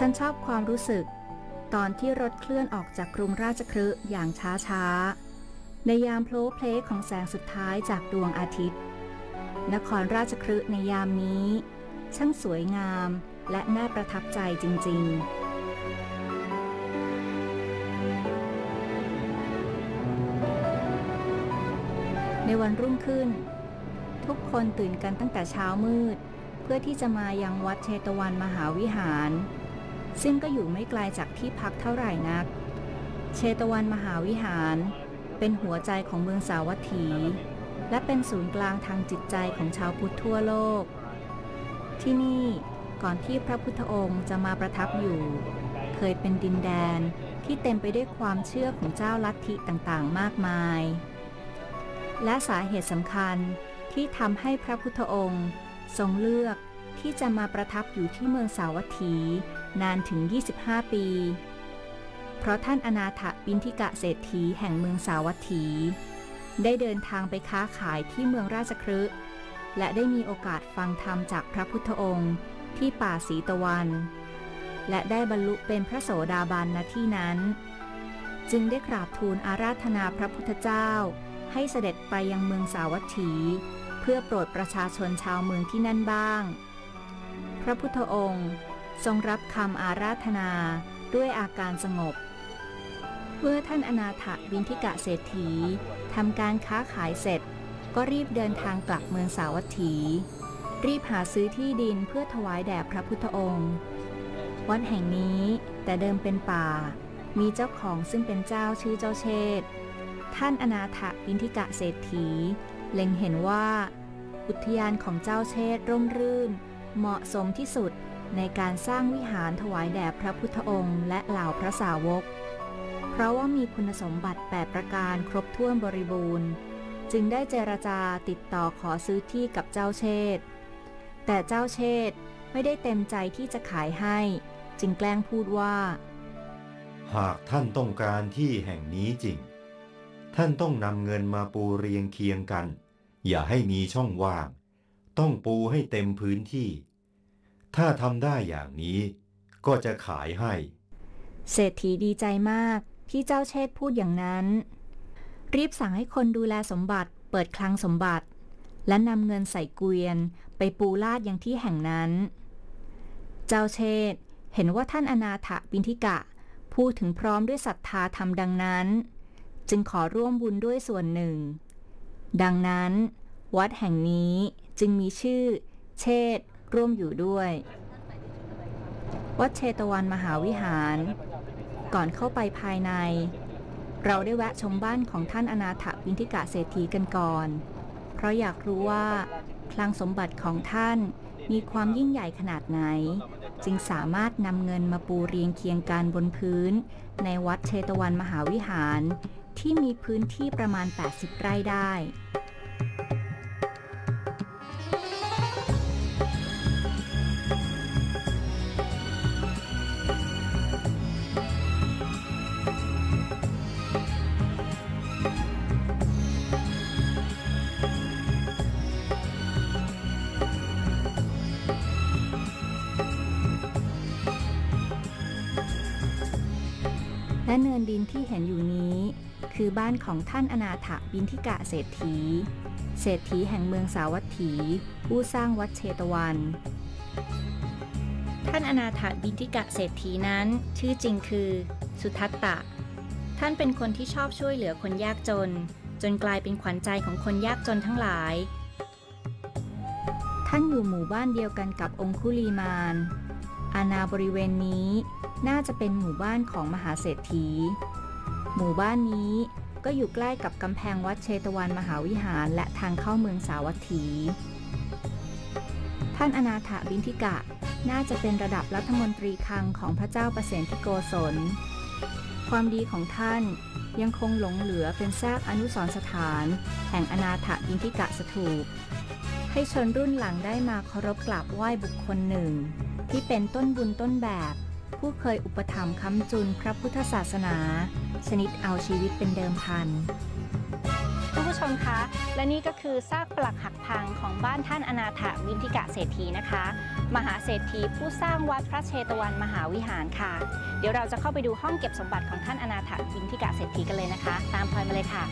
ฉันชอบความรู้สึก ตอนที่รถเคลื่อนออกจากกรุงราชคฤห์อย่างช้าๆในยามโพลเพลของแสงสุดท้ายจากดวงอาทิตย์ นครราชคฤห์ในยามนี้ ช่างสวยงามและน่าประทับใจจริง ๆในวันรุ่งขึ้น ทุกคนตื่นกันตั้งแต่เช้ามืด เพื่อที่จะมายังวัดเชตวันมหาวิหาร ซึ่งก็อยู่ไม่ไกลจากที่พักเท่าไหร่นัก เชตวันมหาวิหาร เป็นหัวใจของเมืองสาวัตถี และเป็นศูนย์กลางทางจิตใจของชาวพุทธทั่วโลก ที่นี่ก่อนที่พระพุทธองค์จะมาประทับอยู่ เคยเป็นดินแดนที่เต็มไปด้วยความเชื่อของเจ้าลัทธิต่างๆ มากมาย และสาเหตุสำคัญที่ทำให้พระพุทธองค์ ทรงเลือกที่จะมาประทับอยู่ที่เมืองสาวัตถี นานถึง 25 ปี เพราะท่านอนาถบินทิกะเศรษฐีแห่งเมืองสาวัตถี ได้เดินทางไปค้าขายที่เมืองราชคฤห์และได้มีโอกาสฟังธรรมจากพระพุทธองค์ที่ป่าสีตะวัน และได้บรรลุเป็นพระโสดาบันณที่นั้น จึงได้กราบทูลอาราธนาพระพุทธเจ้า ให้เสด็จไปยังเมืองสาวัตถี เพื่อโปรดประชาชนชาวเมืองที่นั่นบ้าง พระพุทธองค์ ทรงรับคำอาราธนาด้วยอาการสงบ เมื่อท่านอนาถบินทิกะเศรษฐีทำการค้าขายเสร็จ ก็รีบเดินทางกลับเมืองสาวัตถี รีบหาซื้อที่ดินเพื่อถวายแด่พระพุทธองค์ วัดแห่งนี้แต่เดิมเป็นป่า มีเจ้าของซึ่งเป็นเจ้าชื่อเจ้าเชษท่านอนาถบินทิกะเศรษฐี เล็งเห็นว่า อุทยานของเจ้าเชษร่มรื่น เหมาะสมที่สุด ในการสร้างวิหารถวายแด่พระพุทธองค์และเหล่าพระสาวก เพราะว่ามีคุณสมบัติ 8 ประการครบถ้วนบริบูรณ์ จึงได้เจรจาติดต่อขอซื้อที่กับเจ้าเชษแต่เจ้าเชษไม่ได้เต็มใจที่จะขายให้ จึงแกล้งพูดว่า หากท่านต้องการที่แห่งนี้จริง ท่านต้องนำเงินมาปูเรียงเคียงกัน อย่าให้มีช่องว่าง ต้องปูให้เต็มพื้นที่ ถ้าทำได้อย่างนี้ก็จะขายให้ เศรษฐีดีใจมากที่เจ้าเชษพูดอย่างนั้น รีบสั่งให้คนดูแลสมบัติเปิดคลังสมบัติ และนำเงินใส่เกวียนไปปูลาดยังที่แห่งนั้น เจ้าเชษเห็นว่าท่านอนาถบินทิกะ พูดถึงพร้อมด้วยศรัทธาธรรมดังนั้น จึงขอร่วมบุญด้วยส่วนหนึ่ง ดังนั้น วัดแห่งนี้จึงมีชื่อ เชษ ร่วมอยู่ด้วย วัดเชตวันมหาวิหาร ก่อนเข้าไปภายใน เราได้แวะชมบ้านของท่านอนาถบินทิกะเศรษฐีกันก่อน เพราะอยากรู้ว่าคลังสมบัติของท่านมีความยิ่งใหญ่ขนาดไหน จึงสามารถนำเงินมาปูเรียงเคียงกันบนพื้น ในวัดเชตวันมหาวิหาร ที่มีพื้นที่ประมาณ 80 ไร่ได้ เนินดินที่เห็นอยู่นี้ คือบ้านของท่านอนาถบินทิกะเศรษฐี เศรษฐีแห่งเมืองสาวัตถี ผู้สร้างวัดเชตวัน ท่านอนาถบินทิกะเศรษฐีนั้น ชื่อจริงคือ สุทัตตะ ท่านเป็นคนที่ชอบช่วยเหลือคนยากจน จนกลายเป็นขวัญใจของคนยากจนทั้งหลาย ท่านอยู่หมู่บ้านเดียวกันกับองคุลีมานอาณาบริเวณนี้ น่าจะเป็นหมู่บ้านของมหาเศรษฐี หมู่บ้านนี้ก็อยู่ใกล้กับกำแพงวัดเชตวันมหาวิหารและทางเข้าเมืองสาวัตถี ท่านอนาถบินทิกะน่าจะเป็นระดับรัฐมนตรีคลังของพระเจ้าประเสนทิโกศล ความดีของท่านยังคงหลงเหลือเป็นซากอนุสรสถาน แห่งอนาถบินทิกะสถูป ให้ชนรุ่นหลังได้มาเคารพกราบไหว้บุคคลหนึ่ง ที่เป็นต้นบุญต้นแบบ ผู้เคยอุปถัมภ์ค้ำจุนพระพุทธศาสนา ชนิดเอาชีวิตเป็นเดิมพันท่านผู้ชมคะ และนี่ก็คือซากปลักหักพังของบ้านท่านอนาถวินทิกะเศรษฐีนะคะ มหาเศรษฐีผู้สร้างวัดพระเชตวันมหาวิหารค่ะ เดี๋ยวเราจะเข้าไปดูห้องเก็บสมบัติของท่านอนาถวินทิกะเศรษฐีกันเลยนะคะ ตามพลอยมาเลยค่ะ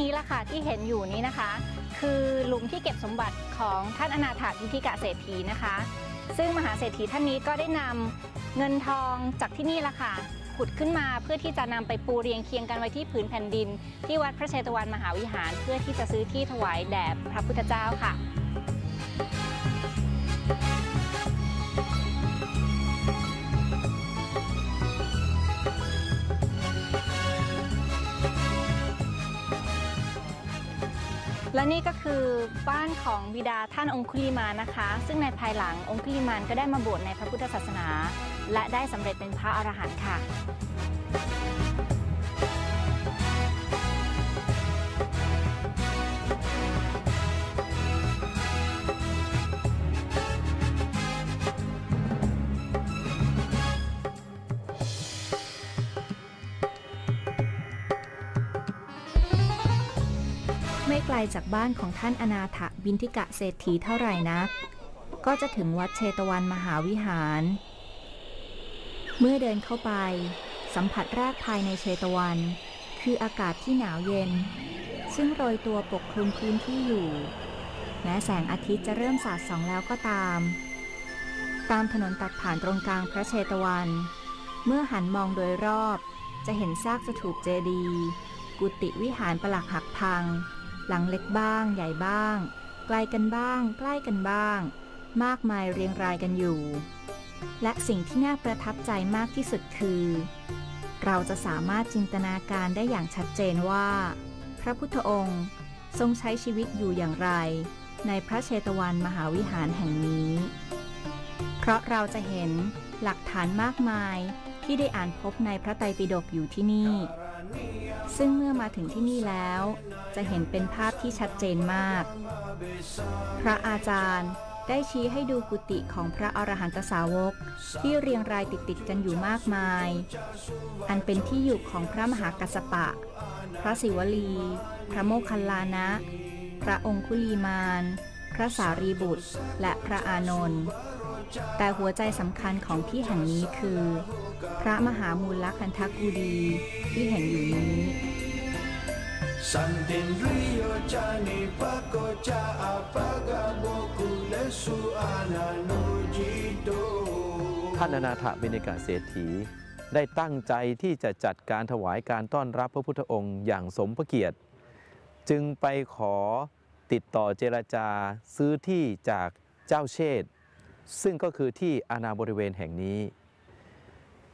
นี้ละค่ะที่เห็นอยู่นี้นะคะ คือหลุมที่เก็บสมบัติของท่านอนาถาพิธิกะเศรษฐีนะคะ ซึ่งมหาเศรษฐีท่านนี้ก็ได้นำเงินทองจากที่นี่ละค่ะขุดขึ้นมาเพื่อที่จะนำไปปูเรียงเคียงกันไว้ที่ผืนแผ่นดิน ที่วัดพระเชตวันมหาวิหาร เพื่อที่จะซื้อที่ถวายแด่พระพุทธเจ้าค่ะ และนี่ก็คือบ้านของบิดาท่านองคุลิมานนะคะ ซึ่งในภายหลังองคุลิมานก็ได้มาบวชในพระพุทธศาสนา และได้สำเร็จเป็นพระอรหันต์ค่ะ ไกลจากบ้านของท่านอนาถบินทิกะเศรษฐีเท่าไหร่นัก ก็จะถึงวัดเชตวันมหาวิหาร เมื่อเดินเข้าไป สัมผัสแรกภายในเชตวัน คืออากาศที่หนาวเย็น ซึ่งโรยตัวปกคลุมพื้นที่อยู่ แม้แสงอาทิตย์จะเริ่มสาดส่องแล้วก็ตาม ตามถนนตัดผ่านตรงกลางพระเชตวัน เมื่อหันมองโดยรอบ จะเห็นซากสถูปเจดีย์กุฏิวิหารปลักหักพัง หลังเล็กบ้าง ใหญ่บ้าง ไกลกันบ้าง ใกล้กันบ้าง มากมายเรียงรายกันอยู่ และสิ่งที่น่าประทับใจมากที่สุดคือ เราจะสามารถจินตนาการได้อย่างชัดเจนว่า พระพุทธองค์ทรงใช้ชีวิตอยู่อย่างไร ในพระเชตวันมหาวิหารแห่งนี้ เพราะเราจะเห็นหลักฐานมากมายที่ได้อ่านพบในพระไตรปิฎกอยู่ที่นี่ ซึ่งเมื่อมาถึงที่นี่แล้ว จะเห็นเป็นภาพที่ชัดเจนมาก พระอาจารย์ได้ชี้ให้ดูกุฏิของพระอรหันตสาวก ที่เรียงรายติดๆกันอยู่มากมาย อันเป็นที่อยู่ของพระมหากัสปะ พระศิวลี พระโมคคัลลานะ พระองคุลีมาน พระสารีบุตร และพระอานนท์ แต่หัวใจสำคัญของที่แห่งนี้คือ พระมหามูลคันทกูดีที่เห็นอยู่นี้ Santin Rio Chani Pako Cha Apaga Boku Lesu Anano Jito ท่านอนาถบิณกะเศรษฐีได้ตั้งใจที่จะจัดการถวายการต้อนรับพระพุทธองค์อย่างสมพระเกียรติ จึงไปขอติดต่อเจรจาซื้อที่จากเจ้าเชษฐ์ ซึ่งก็คือที่อาณาบริเวณแห่งนี้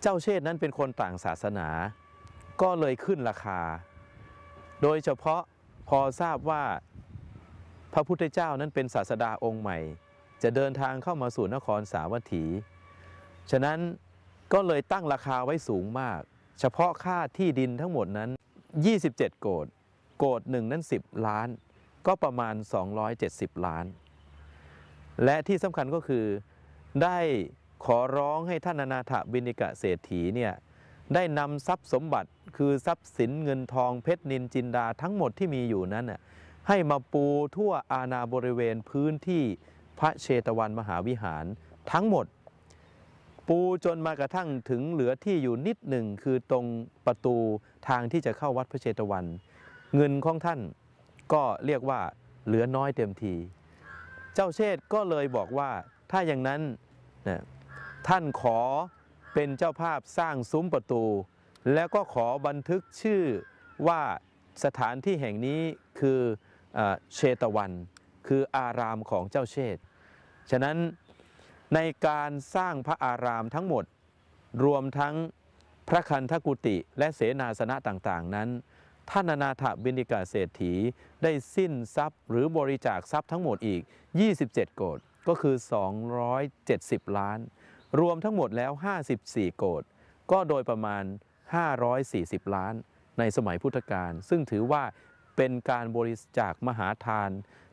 เจ้าเชษนั้นเป็นคนต่างศาสนา ก็เลยขึ้นราคา โดยเฉพาะพอทราบว่าพระพุทธเจ้านั้นเป็นศาสดาองค์ใหม่ จะเดินทางเข้ามาสู่นครสาวัตถี ฉะนั้นก็เลยตั้งราคาไว้สูงมาก เฉพาะค่าที่ดินทั้งหมดนั้น 27 โกดโกดหนึ่งนั้น 10 ล้าน ก็ประมาณ 270 ล้าน และที่สำคัญก็คือได้ขอร้องให้ท่านอนาถบินิกะเศรษฐีเนี่ยได้นำทรัพย์สมบัติคือทรัพย์สินเงินทองเพชรนินจินดาทั้งหมดที่มีอยู่นั้นน่ะให้มาปูทั่วอาณาบริเวณพื้นที่พระเชตวันมหาวิหารทั้งหมด ปูจนมากระทั่งถึงเหลือที่อยู่นิดหนึ่งคือตรงประตูทางที่จะเข้าวัดพระเชตวัน เงินของท่านก็เรียกว่าเหลือน้อยเต็มที เจ้าเชษก็เลยบอกว่าถ้าอย่างนั้นนะท่านขอเป็นเจ้าภาพสร้างซุ้มประตู แล้วก็ขอบันทึกชื่อว่าสถานที่แห่งนี้คือเอเชตวัน คืออารามของเจ้าเชษฉะนั้นในการสร้างพระอารามทั้งหมดรวมทั้งพระคันธกุติและเสนาสนะต่างๆนั้น ท่านอนาถบินิกาเศรษฐีได้สิ้นทรัพย์ หรือบริจาคทรัพย์ทั้งหมดอีก 27 โกดก็คือ 270 ล้าน รวมทั้งหมดแล้ว 54 โกดก็โดยประมาณ 540 ล้าน ในสมัยพุทธกาลซึ่งถือว่าเป็นการบริจาคมหาทาน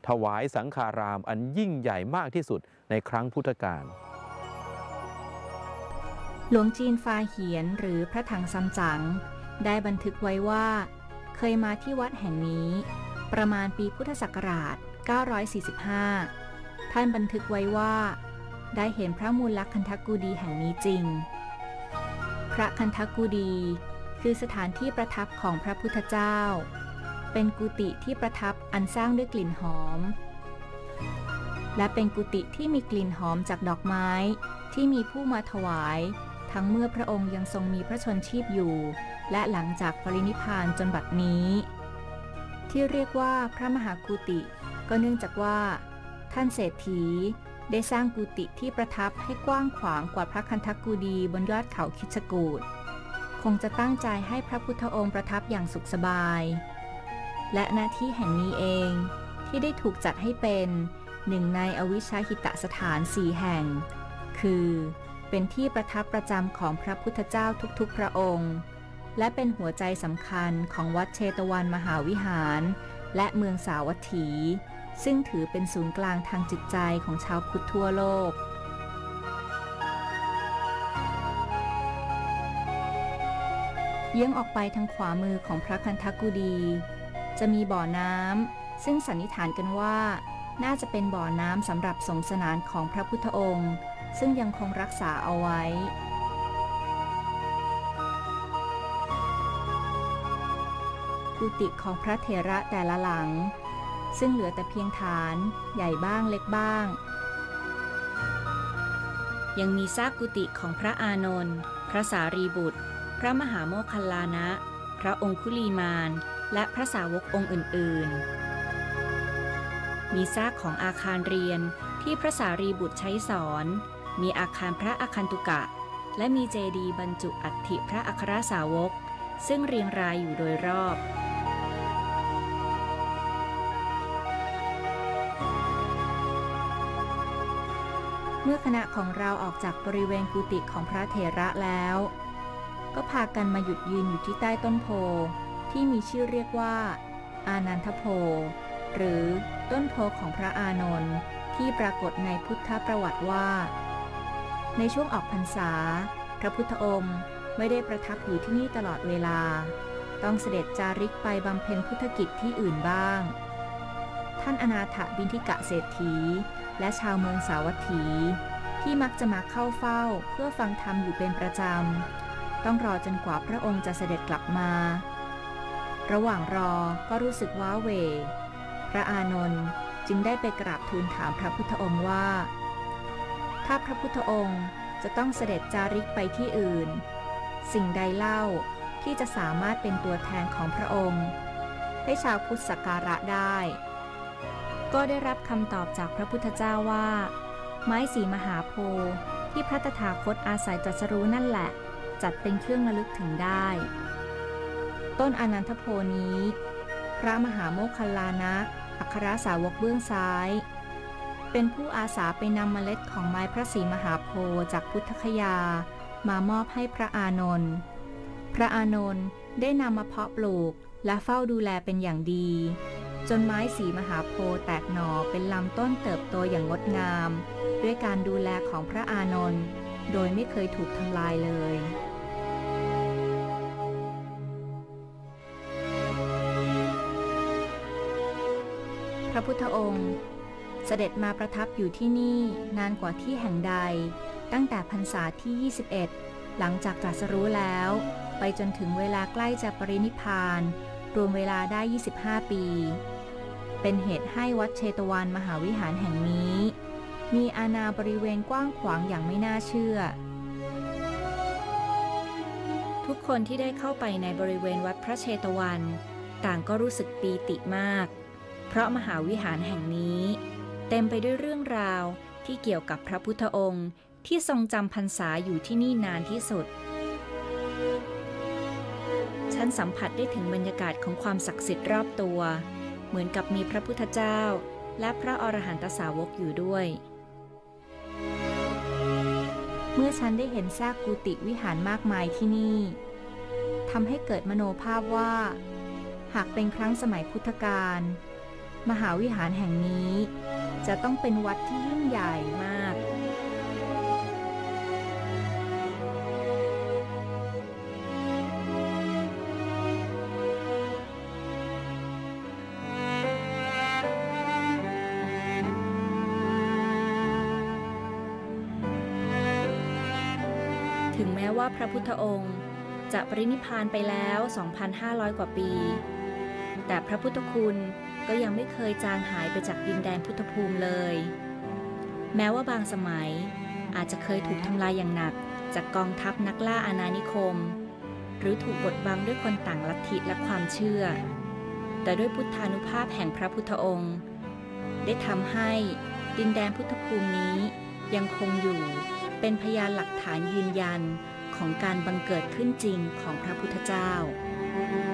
ถวายสังฆารามอันยิ่งใหญ่มากที่สุดในครั้งพุทธกาลหลวงจีนฟาเหียนหรือพระถังซัมจั๋งได้บันทึกไว้ว่า เคยมาที่วัดแห่งนี้ ประมาณปีพุทธศักราช 945 ท่านบันทึกไว้ว่า ได้เห็นพระมูลลักคันธกุดีแห่งนี้จริง พระคันธกุดีคือสถานที่ประทับของพระพุทธเจ้า เป็นกุฏิที่ประทับอันสร้างด้วยกลิ่นหอม และเป็นกุฏิที่มีกลิ่นหอมจากดอกไม้ที่มีผู้มาถวาย ทั้งเมื่อพระองค์ยังทรงมีพระชนชีพอยู่ และหลังจากปรินิพานจนบัดนี้ ที่เรียกว่าพระมหากุฏิก็เนื่องจากว่า ท่านเศรษฐีได้สร้างกุฏิที่ประทับให้กว้างขวางกว่าพระคันธกุดีบนยอดเขาคิชกูดคงจะตั้งใจให้พระพุทธองค์ประทับอย่างสุขสบาย และหน้าที่แห่งนี้เองที่ได้ถูกจัดให้เป็นหนึ่งในอวิชชาหิตะสถานสี่แห่ง คือ เป็นที่ประทับประจำของพระพุทธเจ้าทุกๆพระองค์ และเป็นหัวใจสำคัญของวัดเชตวันมหาวิหาร และเมืองสาวัตถี ซึ่งถือเป็นศูนย์กลางทางจิตใจของชาวพุทธทั่วโลก เยื้องออกไปทางขวามือของพระคันธกุดี จะมีบ่อน้ำซึ่งสันนิษฐานกันว่า น่าจะเป็นบ่อน้ำสำหรับสงสนานของพระพุทธองค์ ซึ่งยังคงรักษาเอาไว้ กุฏิของพระเถระแต่ละหลัง ซึ่งเหลือแต่เพียงฐานใหญ่บ้างเล็กบ้าง ยังมีซากกุฏิของพระอานนท์พระสารีบุตร พระมหาโมคคัลลานะ พระองคุลีมาน และพระสาวกองค์อื่น ๆ มีซากของอาคารเรียนที่พระสารีบุตรใช้สอน มีอาคารพระอาคันตุกะ และมีเจดีย์บรรจุอัฐิพระอัครสาวก ซึ่งเรียงรายอยู่โดยรอบ เมื่อคณะของเราออกจากบริเวณกุฏิของพระเถระแล้ว ก็พากันมาหยุดยืนอยู่ที่ใต้ต้นโพที่มีชื่อเรียกว่า อานันทโพ หรือต้นโพของพระอานนท์ที่ปรากฏในพุทธประวัติว่า ในช่วงออกพรรษา พระพุทธองค์ไม่ได้ประทับอยู่ที่นี่ตลอดเวลา ต้องเสด็จจาริกไปบำเพ็ญพุทธกิจที่อื่นบ้าง ท่านอนาถบินทิกะเศรษฐี และชาวเมืองสาวัตถี ที่มักจะมาเข้าเฝ้าเพื่อฟังธรรมอยู่เป็นประจำ ต้องรอจนกว่าพระองค์จะเสด็จกลับมา ระหว่างรอก็รู้สึกว้าเหวพระอานนท์จึงได้ไปกราบทูลถามพระพุทธองค์ว่า ถ้าพระพุทธองค์จะต้องเสด็จจาริกไปที่อื่น สิ่งใดเล่าที่จะสามารถเป็นตัวแทนของพระองค์ ให้ชาวพุทธสักการะได้ ก็ได้รับคำตอบจากพระพุทธเจ้าว่า ไม้สีมหาโพธิ์ที่พระตถาคตอาศัยตรัสรู้นั่นแหละ จัดเป็นเครื่องระลึกถึงได้ ต้นอนันทโพนี้ พระมหาโมคคัลลานะอัครสาวกเบื้องซ้าย เป็นผู้อาสาไปนำเมล็ดของไม้พระศรีมหาโพธิ์จากพุทธคยามามอบให้พระอานนท์พระอานนท์ได้นำมาเพาะปลูกและเฝ้าดูแลเป็นอย่างดี จนไม้สีมหาโพธิ์แตกหน่อเป็นลำต้นเติบโตอย่างงดงาม ด้วยการดูแลของพระอานนท์โดยไม่เคยถูกทำลายเลยพระพุทธองค์ เสด็จมาประทับอยู่ที่นี่นานกว่าที่แห่งใด ตั้งแต่พรรษาที่ 21 หลังจากตรัสรู้แล้ว ไปจนถึงเวลาใกล้จะปรินิพพาน รวมเวลาได้ 25 ปี เป็นเหตุให้วัดเชตวันมหาวิหารแห่งนี้ มีอาณาบริเวณกว้างขวางอย่างไม่น่าเชื่อ ทุกคนที่ได้เข้าไปในบริเวณวัดพระเชตวัน ต่างก็รู้สึกปีติมาก เพราะมหาวิหารแห่งนี้ เต็มไปด้วยเรื่องราวที่เกี่ยวกับพระพุทธองค์ที่ทรงจำพรรษาอยู่ที่นี่นานที่สุด ฉันสัมผัสได้ถึงบรรยากาศของความศักดิ์สิทธิ์รอบตัว เหมือนกับมีพระพุทธเจ้า และพระอรหันตสาวกอยู่ด้วย เมื่อฉันได้เห็นซากกุฏิวิหารมากมายที่นี่ททำให้เกิดมโนภาพว่า หากเป็นครั้งสมัยพุทธกาลมหาวิหารแห่งนี้ จะต้องเป็นวัดที่ยิ่งใหญ่มาก ถึงแม้ว่าพระพุทธองค์จะปรินิพพานไปแล้ว 2,500 กว่าปี แต่พระพุทธคุณก็ยังไม่เคยจางหายไปจากดินแดนพุทธภูมิเลย แม้ว่าบางสมัยอาจจะเคยถูกทำลายอย่างหนักจากกองทัพนักล่าอาณานิคม หรือถูกบดบังด้วยคนต่างลัทธิและความเชื่อ แต่ด้วยพุทธานุภาพแห่งพระพุทธองค์ ได้ทำให้ดินแดนพุทธภูมินี้ ยังคงอยู่ เป็นพยานหลักฐานยืนยันของการบังเกิดขึ้นจริงของพระพุทธเจ้า「